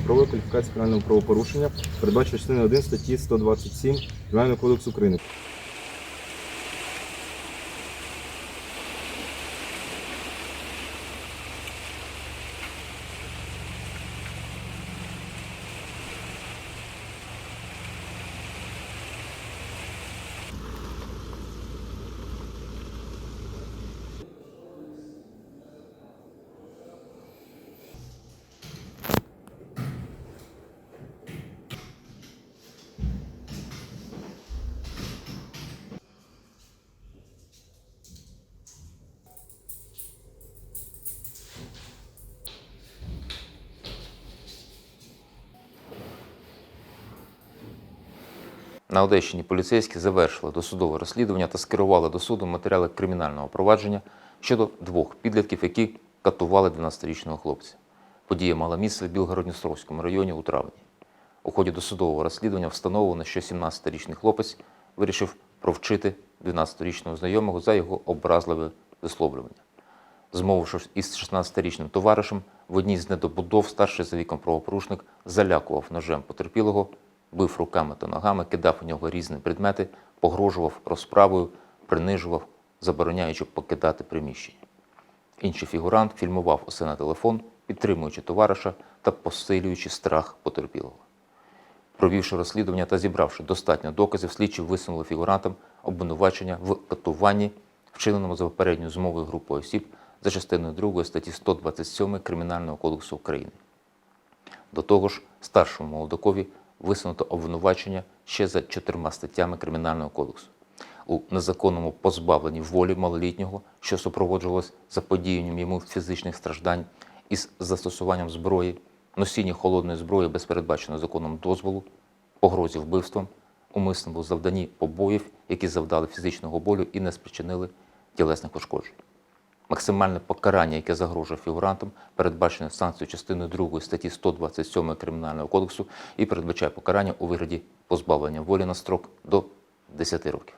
правової кваліфікацію кримінального правопорушення, передбачено частиною 1 статті 127 Кримінального кодексу України. На Одещині поліцейські завершили досудове розслідування та скерували до суду матеріали кримінального провадження щодо двох підлітків, які катували 12-річного хлопця. Подія мала місце в Білгородністровському районі у травні. У ході досудового розслідування встановлено, що 17-річний хлопець вирішив провчити 12-річного знайомого за його образливе висловлювання. Змовившись із 16-річним товаришем, в одній з недобудов старший за віком правопорушник залякував ножем потерпілого, бив руками та ногами, кидав у нього різні предмети, погрожував розправою, принижував, забороняючи покидати приміщення. Інший фігурант фільмував усе на телефон, підтримуючи товариша та посилюючи страх потерпілого. Провівши розслідування та зібравши достатньо доказів, слідчі висунули фігурантам обвинувачення в катуванні, вчиненому за попередньою змовою групою осіб за частиною 2 статті 127 Кримінального кодексу України. До того ж, старшому молодакові висунуто обвинувачення ще за чотирма статтями Кримінального кодексу у незаконному позбавленні волі малолітнього, що супроводжувалось заподіянням йому фізичних страждань із застосуванням зброї, носіння холодної зброї без передбаченого законом дозволу, погрозі вбивством, умисному завданні побоїв, які завдали фізичного болю і не спричинили тілесних пошкоджень. Максимальне покарання, яке загрожує фігурантам, передбачено санкцією частини 2 статті 127 Кримінального кодексу і передбачає покарання у вигляді позбавлення волі на строк до 10 років.